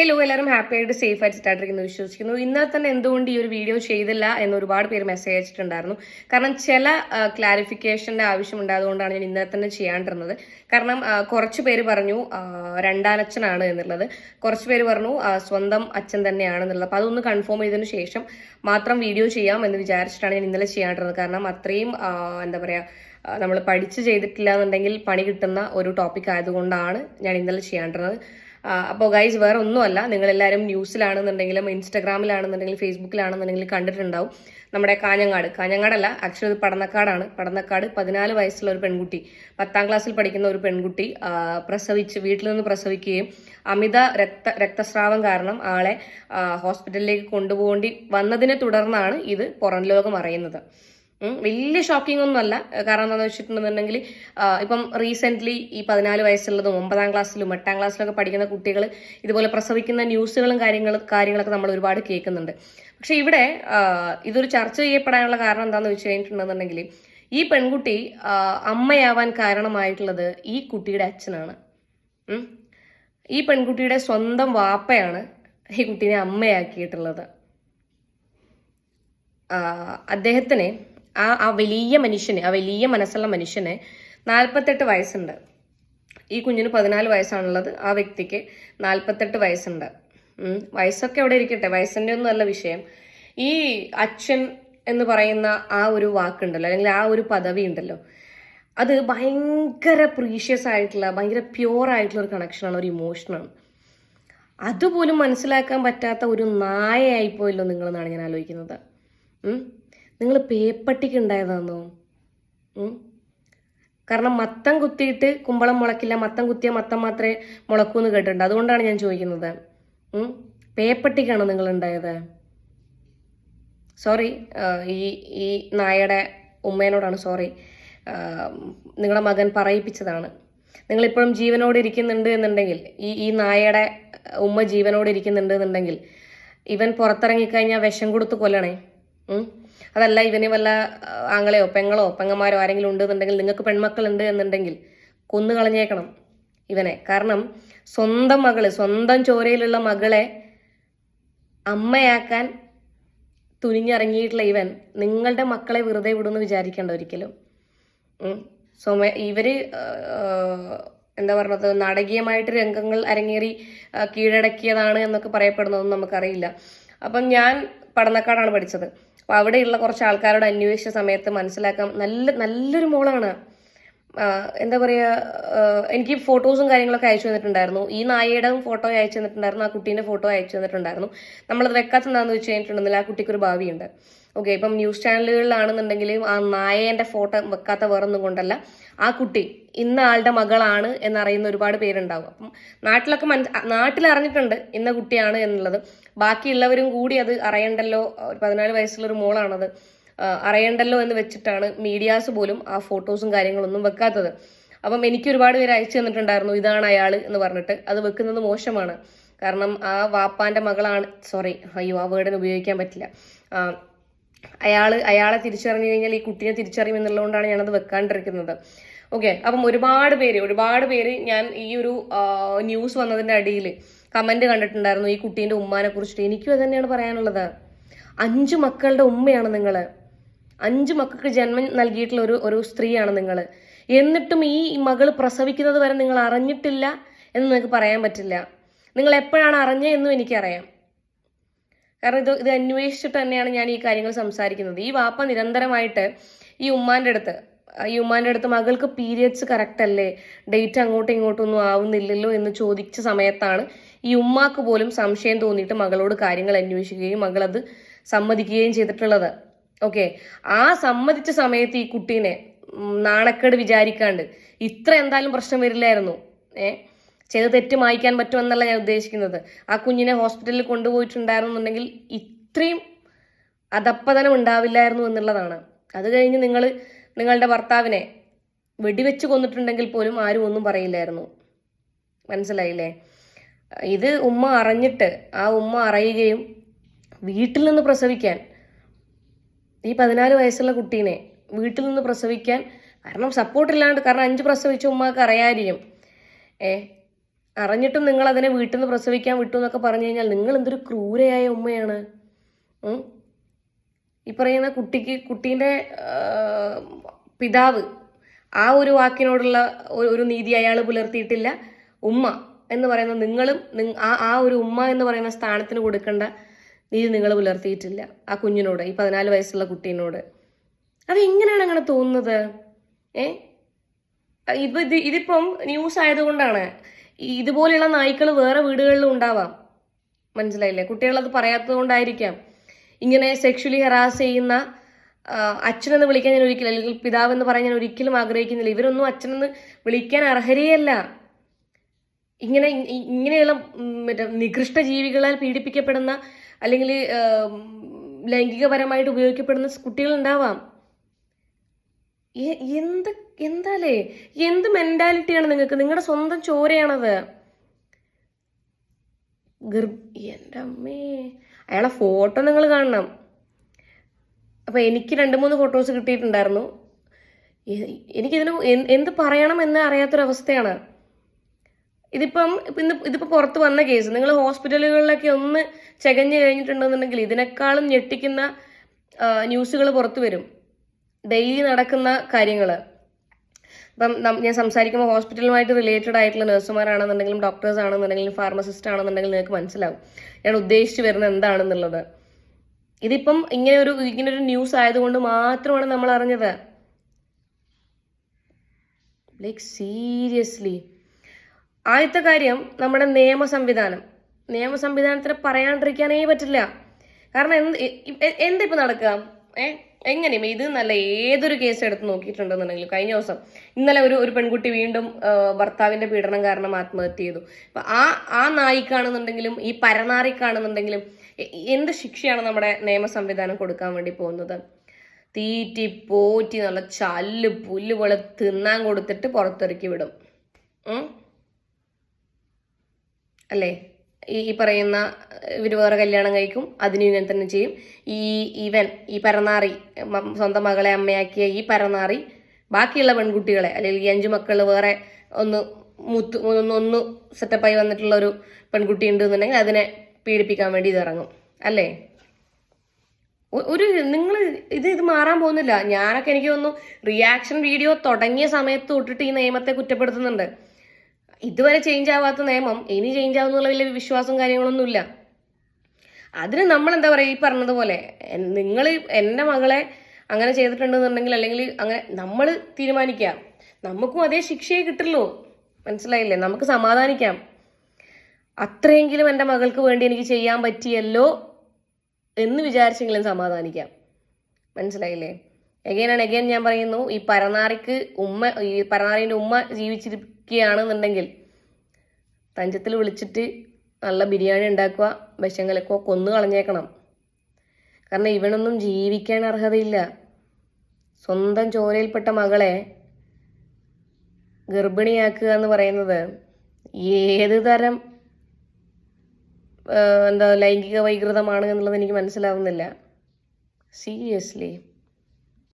Hello എല്ലാവരും happy ആയിട്ട് safe ആയിട്ട് സ്റ്റാർട്ടിരിക്കുന്നു വിശ്വസിക്കുന്നു. ഇന്നലെ തന്നെ എന്തുകൊണ്ട് ഈ ഒരു വീഡിയോ ചെയ്തില്ല എന്ന് ഒരുപാട് പേര് മെസ്സേജ് അയച്ചിട്ടുണ്ടായിരുന്നു. കാരണം ചില ക്ലാരിഫിക്കേഷന്റെ ആവശ്യമുണ്ടായതുകൊണ്ടാണ് ഞാൻ ഇന്നലെ തന്നെ ചെയ്യാണ്ടിരുന്നത്. കാരണം കുറച്ച് പേര് പറഞ്ഞു രണ്ടാനച്ഛനാണ് എന്നുള്ളത്. കുറച്ച് പേര് പറഞ്ഞു സ്വന്തം അച്ഛൻ തന്നെയാണെന്നുള്ളത് അപ്പോൾ അതൊന്ന് കൺഫേം ചെയ്തതിന് ശേഷം മാത്രം വീഡിയോ ചെയ്യാം എന്ന് വിചാരിച്ചിട്ടാണ് ഞാൻ ഇന്നലെ ചെയ്യാണ്ടിരുന്നത്. കാരണം അത്രയും എന്താ പറയുക നമ്മൾ പഠിച്ച് ചെയ്തിട്ടില്ല എന്നുണ്ടെങ്കിൽ പണി കിട്ടുന്ന ഒരു ടോപ്പിക് ആയതുകൊണ്ടാണ് ഞാൻ ഇന്നലെ ചെയ്യാണ്ടിരുന്നത്. അപ്പോൾ ഗൈസ് വേറെ ഒന്നുമല്ല. നിങ്ങളെല്ലാവരും ന്യൂസിലാണെന്നുണ്ടെങ്കിലും ഇൻസ്റ്റാഗ്രാമിലാണെന്നുണ്ടെങ്കിലും ഫേസ്ബുക്കിലാണെന്നുണ്ടെങ്കിലും കണ്ടിട്ടുണ്ടാവും. നമ്മുടെ കാഞ്ഞങ്ങാട്. കാഞ്ഞങ്ങാടല്ല ആക്ച്വലി ഇത് പടന്നക്കാടാണ്. പടന്നക്കാട് പതിനാല് വയസ്സുള്ള ഒരു പെൺകുട്ടി പത്താം ക്ലാസ്സിൽ പഠിക്കുന്ന ഒരു പെൺകുട്ടി പ്രസവിച്ച് വീട്ടിൽ നിന്ന് പ്രസവിക്കുകയും അമിത രക്ത രക്തസ്രാവം കാരണം ആളെ ഹോസ്പിറ്റലിലേക്ക് കൊണ്ടുപോകേണ്ടി വന്നതിനെ തുടർന്നാണ് ഇത് പുറം ലോകം അറിയുന്നത്. വലിയ ഷോക്കിംഗ് ഒന്നുമല്ല. കാരണം എന്താണെന്ന് വെച്ചിട്ടുണ്ടെന്നുണ്ടെങ്കിൽ ഇപ്പം റീസെന്റ്ലി ഈ പതിനാല് വയസ്സുള്ളതും ഒമ്പതാം ക്ലാസ്സിലും എട്ടാം ക്ലാസ്സിലൊക്കെ പഠിക്കുന്ന കുട്ടികൾ ഇതുപോലെ പ്രസവിക്കുന്ന ന്യൂസുകളും കാര്യങ്ങളും കാര്യങ്ങളൊക്കെ നമ്മൾ ഒരുപാട് കേൾക്കുന്നുണ്ട്. പക്ഷെ ഇവിടെ ഇതൊരു ചർച്ച ചെയ്യപ്പെടാനുള്ള കാരണം എന്താണെന്ന് വെച്ച് കഴിഞ്ഞിട്ടുണ്ടെന്നുണ്ടെങ്കിൽ ഈ പെൺകുട്ടി അമ്മയാവാൻ കാരണമായിട്ടുള്ളത് ഈ കുട്ടിയുടെ അച്ഛനാണ്. ഈ പെൺകുട്ടിയുടെ സ്വന്തം വാപ്പയാണ് ഈ കുട്ടീനെ അമ്മയാക്കിയിട്ടുള്ളത്. അദ്ദേഹത്തിന് ആ ആ വലിയ മനുഷ്യനെ ആ വലിയ മനസ്സുള്ള മനുഷ്യനെ നാൽപ്പത്തെട്ട് വയസ്സുണ്ട്. ഈ കുഞ്ഞിന് പതിനാല് വയസ്സാണുള്ളത്. ആ വ്യക്തിക്ക് നാൽപ്പത്തെട്ട് വയസ്സുണ്ട്. വയസ്സൊക്കെ അവിടെ ഇരിക്കട്ടെ. വയസ്സിന്റെ ഒന്നും അല്ല വിഷയം. ഈ അച്ഛൻ എന്ന് പറയുന്ന ആ ഒരു വാക്കുണ്ടല്ലോ അല്ലെങ്കിൽ ആ ഒരു പദവി ഉണ്ടല്ലോ അത് ഭയങ്കര പ്രീഷ്യസ് ആയിട്ടുള്ള ഭയങ്കര പ്യുവർ ആയിട്ടുള്ള ഒരു കണക്ഷനാണ് ഒരു ഇമോഷനാണ് അതുപോലും മനസ്സിലാക്കാൻ പറ്റാത്ത ഒരു നായയായിപ്പോയല്ലോ നിങ്ങളെന്നാണ് ഞാൻ ആലോചിക്കുന്നത്. നിങ്ങൾ പേപ്പട്ടിക്ക് ഉണ്ടായതാണോ കാരണം മത്തം കുത്തിയിട്ട് കുമ്പളം മുളക്കില്ല മത്തം കുത്തിയ മത്തം മാത്രമേ മുളക്കൂന്ന് കേട്ടിട്ടുണ്ട്. അതുകൊണ്ടാണ് ഞാൻ ചോദിക്കുന്നത്. പേപ്പട്ടിക്കാണോ നിങ്ങൾ ഉണ്ടായത്? സോറി ഈ ഈ നായയുടെ ഉമ്മേനോടാണ് സോറി നിങ്ങളുടെ മകൻ പറയിപ്പിച്ചതാണ്. നിങ്ങളിപ്പോഴും ജീവനോട് ഇരിക്കുന്നുണ്ട് എന്നുണ്ടെങ്കിൽ ഈ ഈ നായയുടെ ഉമ്മ ജീവനോട് ഇരിക്കുന്നുണ്ട് എന്നുണ്ടെങ്കിൽ ഇവൻ പുറത്തിറങ്ങിക്കഴിഞ്ഞാൽ വിഷം കൊടുത്ത് കൊല്ലണേ. അതല്ല ഇവന് വല്ല ആങ്ങളെയോ പെങ്ങളോ പെങ്ങന്മാരോ ആരെങ്കിലും ഉണ്ട് എന്നുണ്ടെങ്കിൽ നിങ്ങൾക്ക് പെൺമക്കളുണ്ട് എന്നുണ്ടെങ്കിൽ കൊന്നു കളഞ്ഞേക്കണം ഇവനെ. കാരണം സ്വന്തം മകൾ സ്വന്തം ചോരയിലുള്ള മകളെ അമ്മയാക്കാൻ തുനിഞ്ഞിറങ്ങിയിട്ടുള്ള ഇവൻ നിങ്ങളുടെ മക്കളെ വെറുതെ വിടുമെന്ന് വിചാരിക്കേണ്ട ഒരിക്കലും. സ്വമ ഇവർ എന്താ പറഞ്ഞത് നാടകീയമായിട്ട് രംഗങ്ങൾ അരങ്ങേറി കീഴടക്കിയതാണ് എന്നൊക്കെ പറയപ്പെടുന്നതൊന്നും നമുക്കറിയില്ല. അപ്പം ഞാൻ പഠനക്കാടാണ് പഠിച്ചത്. അപ്പോൾ അവിടെയുള്ള കുറച്ച് ആൾക്കാരോട് അന്വേഷിച്ച സമയത്ത് മനസ്സിലാക്കാം നല്ല നല്ലൊരു മോളാണ് എന്താ പറയുക എനിക്ക് ഫോട്ടോസും കാര്യങ്ങളൊക്കെ അയച്ചു തന്നിട്ടുണ്ടായിരുന്നു. ഈ നായയുടെ ഫോട്ടോ അയച്ചു തന്നിട്ടുണ്ടായിരുന്നു ആ കുട്ടീന്റെ ഫോട്ടോ അയച്ചു തന്നിട്ടുണ്ടായിരുന്നു. നമ്മളത് വെക്കാത്ത എന്താണെന്ന് വെച്ച് കഴിഞ്ഞിട്ടുണ്ടെങ്കിൽ ആ കുട്ടിക്കൊരു ഭാവിയുണ്ട്. ഓക്കെ ഇപ്പം ന്യൂസ് ചാനലുകളിലാണെന്നുണ്ടെങ്കിലും ആ നായേന്റെ ഫോട്ടോ വെക്കാത്ത വേറൊന്നും കൊണ്ടല്ല. ആ കുട്ടി ഇന്ന ആളുടെ മകളാണ് എന്നറിയുന്ന ഒരുപാട് പേരുണ്ടാവും. അപ്പം നാട്ടിലൊക്കെ മനസ് നാട്ടിൽ അറിഞ്ഞിട്ടുണ്ട് ഇന്ന കുട്ടിയാണ് എന്നുള്ളത്. ബാക്കിയുള്ളവരും കൂടി അത് അറിയണ്ടല്ലോ. ഒരു പതിനാല് വയസ്സുള്ളൊരു മോളാണത്. അറിയണ്ടല്ലോ എന്ന് വെച്ചിട്ടാണ് മീഡിയാസ് പോലും ആ ഫോട്ടോസും കാര്യങ്ങളൊന്നും വെക്കാത്തത്. അപ്പം എനിക്ക് ഒരുപാട് പേര് അയച്ചു തന്നിട്ടുണ്ടായിരുന്നു ഇതാണ് അയാൾ എന്ന് പറഞ്ഞിട്ട്. അത് വെക്കുന്നത് മോശമാണ്. കാരണം ആ വാപ്പാന്റെ മകളാണ് സോറി അയ്യോ ആ വേർഡിന് ഉപയോഗിക്കാൻ പറ്റില്ല. അയാൾ അയാളെ തിരിച്ചറിഞ്ഞു കഴിഞ്ഞാൽ ഈ കുട്ടിയെ തിരിച്ചറിയും എന്നുള്ളതുകൊണ്ടാണ് ഞാനത് വെക്കാണ്ടിരിക്കുന്നത്. ഓക്കെ അപ്പം ഒരുപാട് പേര് ഒരുപാട് പേര് ഞാൻ ഈ ഒരു ന്യൂസ് വന്നതിന്റെ അടിയിൽ കമന്റ് കണ്ടിട്ടുണ്ടായിരുന്നു ഈ കുട്ടീന്റെ ഉമ്മാനെ കുറിച്ചിട്ട്. എനിക്കും അത് തന്നെയാണ് പറയാനുള്ളത്. അഞ്ചു മക്കളുടെ ഉമ്മയാണ് നിങ്ങൾ അഞ്ചു മക്കൾക്ക് ജന്മം നൽകിയിട്ടുള്ള ഒരു ഒരു സ്ത്രീയാണ് നിങ്ങൾ എന്നിട്ടും ഈ മകൾ പ്രസവിക്കുന്നത് വരെ നിങ്ങൾ അറിഞ്ഞിട്ടില്ല എന്ന് നിങ്ങൾക്ക് പറയാൻ പറ്റില്ല. നിങ്ങൾ എപ്പോഴാണ് അറിഞ്ഞതെന്നും എനിക്കറിയാം. കാരണം ഇത് ഇത് അന്വേഷിച്ചിട്ട് തന്നെയാണ് ഞാൻ ഈ കാര്യങ്ങൾ സംസാരിക്കുന്നത്. ഈ വാപ്പ നിരന്തരമായിട്ട് ഈ ഉമ്മാന്റെ അടുത്ത് ഈ ഉമ്മാന്റെ അടുത്ത് മകൾക്ക് പീരിയഡ്സ് കറക്റ്റ് അല്ലേ? ഡേറ്റ് അങ്ങോട്ടും ഇങ്ങോട്ടും ഒന്നും ആവുന്നില്ലല്ലോ എന്ന് ചോദിച്ച സമയത്താണ് ഈ ഉമ്മാക്ക് പോലും സംശയം തോന്നിയിട്ട് മകളോട് കാര്യങ്ങൾ അന്വേഷിക്കുകയും മകളത് സമ്മതിക്കുകയും ചെയ്തിട്ടുള്ളത്. ഓക്കെ ആ സമ്മതിച്ച സമയത്ത് ഈ കുട്ടീനെ നാണക്കേട് വിചാരിക്കാണ്ട് ഇത്ര എന്തായാലും പ്രശ്നം വരില്ലായിരുന്നു. ഏ? ചെയ്ത് തെറ്റ് മായ്ക്കാൻ പറ്റുമെന്നല്ല ഞാൻ ഉദ്ദേശിക്കുന്നത്. ആ കുഞ്ഞിനെ ഹോസ്പിറ്റലിൽ കൊണ്ടുപോയിട്ടുണ്ടായിരുന്നുണ്ടെങ്കിൽ ഇത്രയും അധപ്പതനം ഉണ്ടാവില്ലായിരുന്നു എന്നുള്ളതാണ്. അത് കഴിഞ്ഞ് നിങ്ങൾ നിങ്ങളുടെ ഭർത്താവിനെ വെടിവെച്ച് കൊന്നിട്ടുണ്ടെങ്കിൽ പോലും ആരും ഒന്നും പറയില്ലായിരുന്നു. മനസ്സിലായില്ലേ? ഇത് ഉമ്മ അറിഞ്ഞിട്ട് ആ ഉമ്മ അറിയുകയും വീട്ടിൽ നിന്ന് പ്രസവിക്കാൻ ഈ പതിനാല് വയസ്സുള്ള കുട്ടീനെ വീട്ടിൽ നിന്ന് പ്രസവിക്കാൻ കാരണം സപ്പോർട്ടില്ലാണ്ട് കാരണം അഞ്ച് പ്രസവിച്ച ഉമ്മക്ക് അറിയാതിരിക്കും. ഏ അറിഞ്ഞിട്ടും നിങ്ങൾ അതിനെ വീട്ടിൽ നിന്ന് പ്രസവിക്കാൻ വിട്ടു എന്നൊക്കെ പറഞ്ഞു കഴിഞ്ഞാൽ നിങ്ങൾ എന്തൊരു ക്രൂരയായ ഉമ്മയാണ്. ഈ പറയുന്ന കുട്ടിക്ക് കുട്ടീന്റെ പിതാവ് ആ ഒരു വാക്കിനോടുള്ള ഒരു- നീതി അയാൾ പുലർത്തിയിട്ടില്ല. ഉമ്മ എന്ന് പറയുന്ന നിങ്ങളും ആ ആ ഒരു ഉമ്മ എന്ന് പറയുന്ന സ്ഥാനത്തിന് കൊടുക്കേണ്ട നീതി നിങ്ങൾ പുലർത്തിയിട്ടില്ല. ആ കുഞ്ഞിനോട് ഈ പതിനാല് വയസ്സുള്ള കുട്ടീനോട്. അതെങ്ങനെയാണ് അങ്ങനെ തോന്നുന്നത്? ഏ? ഇപ്പൊ ഇത് ഇതിപ്പം ന്യൂസ് ആയതുകൊണ്ടാണ്. ഇതുപോലെയുള്ള നായ്ക്കൾ വേറെ വീടുകളിലും ഉണ്ടാവാം. മനസ്സിലായില്ലേ? കുട്ടികളത് പറയാത്തത് കൊണ്ടായിരിക്കാം ഇങ്ങനെ സെക്ഷലി ഹെറാസ് ചെയ്യുന്ന അച്ഛനെന്ന് വിളിക്കാൻ ഞാൻ ഒരിക്കലും അല്ലെങ്കിൽ പിതാവെന്ന് പറയാൻ ഞാൻ ഒരിക്കലും ആഗ്രഹിക്കുന്നില്ല. ഇവരൊന്നും അച്ഛനെന്ന് വിളിക്കാൻ അർഹരയല്ല. ഇങ്ങനെ ഇങ്ങനെയുള്ള മറ്റേ നികൃഷ്ട ജീവികളാൽ പീഡിപ്പിക്കപ്പെടുന്ന അല്ലെങ്കിൽ ലൈംഗികപരമായിട്ട് ഉപയോഗിക്കപ്പെടുന്ന കുട്ടികൾ ഉണ്ടാവാം എന്ത് എന്താലേ? എന്ത് മെന്റാലിറ്റിയാണ് നിങ്ങൾക്ക്? നിങ്ങളുടെ സ്വന്തം ചോരയാണത്. ഗർഭ എന്റെ അമ്മേ അയാളെ ഫോട്ടോ നിങ്ങൾ കാണണം. അപ്പോൾ എനിക്ക് രണ്ട് മൂന്ന് ഫോട്ടോസ് കിട്ടിയിട്ടുണ്ടായിരുന്നു. എനിക്കിതിന് എന്ത് പറയണം എന്ന് അറിയാത്തൊരവസ്ഥയാണ്. ഇതിപ്പം ഇന്ന് ഇതിപ്പോൾ പുറത്ത് വന്ന കേസ് നിങ്ങൾ ഹോസ്പിറ്റലുകളിലൊക്കെ ഒന്ന് ചെകഞ്ഞു കഴിഞ്ഞിട്ടുണ്ടെന്നുണ്ടെങ്കിൽ ഇതിനേക്കാളും ഞെട്ടിക്കുന്ന ന്യൂസുകൾ പുറത്തു വരും. ഡെയിലി നടക്കുന്ന കാര്യങ്ങൾ ഇപ്പം ഞാൻ സംസാരിക്കുമ്പോൾ ഹോസ്പിറ്റലുമായിട്ട് റിലേറ്റഡ് ആയിട്ടുള്ള നഴ്സുമാരാണെന്നുണ്ടെങ്കിലും ഡോക്ടേഴ്സ് ആണെന്നുണ്ടെങ്കിലും ഫാർമസിസ്റ്റ് ആണെന്നുണ്ടെങ്കിലും നിങ്ങൾക്ക് മനസ്സിലാവും. ഞാൻ ഉദ്ദേശിച്ച് വരുന്നത് എന്താണെന്നുള്ളത്. ഇതിപ്പം ഇങ്ങനെ ഒരു ഇങ്ങനെ ഒരു ന്യൂസ് ആയതുകൊണ്ട് മാത്രമാണ് നമ്മൾ അറിഞ്ഞത്. ലൈക്ക് സീരിയസ്ലി ആദ്യത്തെ കാര്യം നമ്മുടെ നിയമ സംവിധാനം. നിയമ സംവിധാനത്തിന് പറയാണ്ടിരിക്കാനേ പറ്റില്ല. കാരണം എന്ത് എ- എന്താ ഇപ്പൊ നടക്കുക ഏ എങ്ങനെയും ഇത് നല്ല ഏതൊരു കേസ് എടുത്ത് നോക്കിയിട്ടുണ്ടെന്നുണ്ടെങ്കിൽ കഴിഞ്ഞ ദിവസം ഇന്നലെ ഒരു ഒരു പെൺകുട്ടി വീണ്ടും ഭർത്താവിന്റെ പീഡനം കാരണം ആത്മഹത്യ ചെയ്തു. അപ്പൊ ആ ആ നായിക്കാണെന്നുണ്ടെങ്കിലും ഈ പരനാറിക്കാണെന്നുണ്ടെങ്കിലും കാണുന്നുണ്ടെങ്കിലും എന്ത് ശിക്ഷയാണ് നമ്മുടെ നിയമ സംവിധാനം കൊടുക്കാൻ വേണ്ടി പോകുന്നത്? തീറ്റി പോറ്റി നല്ല ചല്ല് പുല്ല് പോലെ തിന്നാൻ കൊടുത്തിട്ട് പുറത്തിറക്കി വിടും? അല്ലേ? ഈ പറയുന്ന ഇവർ വേറെ കല്യാണം കഴിക്കും അതിനും ഇങ്ങനെ തന്നെ ചെയ്യും. ഈ ഇവൻ ഈ പരനാറി സ്വന്തം മകളെ അമ്മയാക്കിയ ഈ പരനാറി ബാക്കിയുള്ള പെൺകുട്ടികളെ അല്ലെങ്കിൽ ഈ അഞ്ചു മക്കൾ വേറെ ഒന്ന് മുത്ത് ഒന്ന് ഒന്ന് സെറ്റപ്പായി വന്നിട്ടുള്ള ഒരു പെൺകുട്ടി ഉണ്ട് എന്നുണ്ടെങ്കിൽ അതിനെ പീഡിപ്പിക്കാൻ വേണ്ടി ഇതിറങ്ങും അല്ലേ? ഒരു നിങ്ങൾ ഇത് ഇത് മാറാൻ പോകുന്നില്ല. ഞാനൊക്കെ എനിക്ക് തോന്നുന്നു റിയാക്ഷൻ വീഡിയോ തുടങ്ങിയ സമയത്ത് തൊട്ടിട്ട് ഈ നിയമത്തെ കുറ്റപ്പെടുത്തുന്നുണ്ട്. ഇതുവരെ ചേഞ്ച് ആവാത്ത നിയമം ഇനി ചേഞ്ച് ആവുന്നുള്ള വലിയ വിശ്വാസവും കാര്യങ്ങളൊന്നുമില്ല അതിന് നമ്മൾ എന്താ പറയുക ഈ പറഞ്ഞതുപോലെ നിങ്ങൾ എന്റെ മകളെ അങ്ങനെ ചെയ്തിട്ടുണ്ടെന്നുണ്ടെങ്കിൽ അല്ലെങ്കിൽ അങ്ങനെ നമ്മൾ തീരുമാനിക്കാം. നമുക്കും അതേ ശിക്ഷയെ കിട്ടുള്ളൂ. മനസ്സിലായില്ലേ? നമുക്ക് സമാധാനിക്കാം. അത്രയെങ്കിലും എന്റെ മകൾക്ക് വേണ്ടി എനിക്ക് ചെയ്യാൻ പറ്റിയല്ലോ എന്ന് വിചാരിച്ചെങ്കിലും സമാധാനിക്കാം. മനസ്സിലായില്ലേ? എഗെയിൻ ആൻഡ് എഗൈൻ ഞാൻ പറയുന്നു ഈ പരനാറിക്ക് ഉമ്മ ഈ പരനാറിന്റെ ഉമ്മ ജീവിച്ചിരിക്കുകയാണെന്നുണ്ടെങ്കിൽ തഞ്ചത്തിൽ വിളിച്ചിട്ട് നല്ല ബിരിയാണി ഉണ്ടാക്കുക വിഷങ്ങളൊക്കെ കൊന്നു കളഞ്ഞേക്കണം. കാരണം ഇവനൊന്നും ജീവിക്കാൻ അർഹതയില്ല. സ്വന്തം ചോരയിൽപ്പെട്ട മകളെ ഗർഭിണിയാക്കുക എന്ന് പറയുന്നത് ഏത് തരം എന്താ ലൈംഗിക വൈകൃതമാണ് എന്നുള്ളത് എനിക്ക് മനസ്സിലാവുന്നില്ല. സീരിയസ്ലി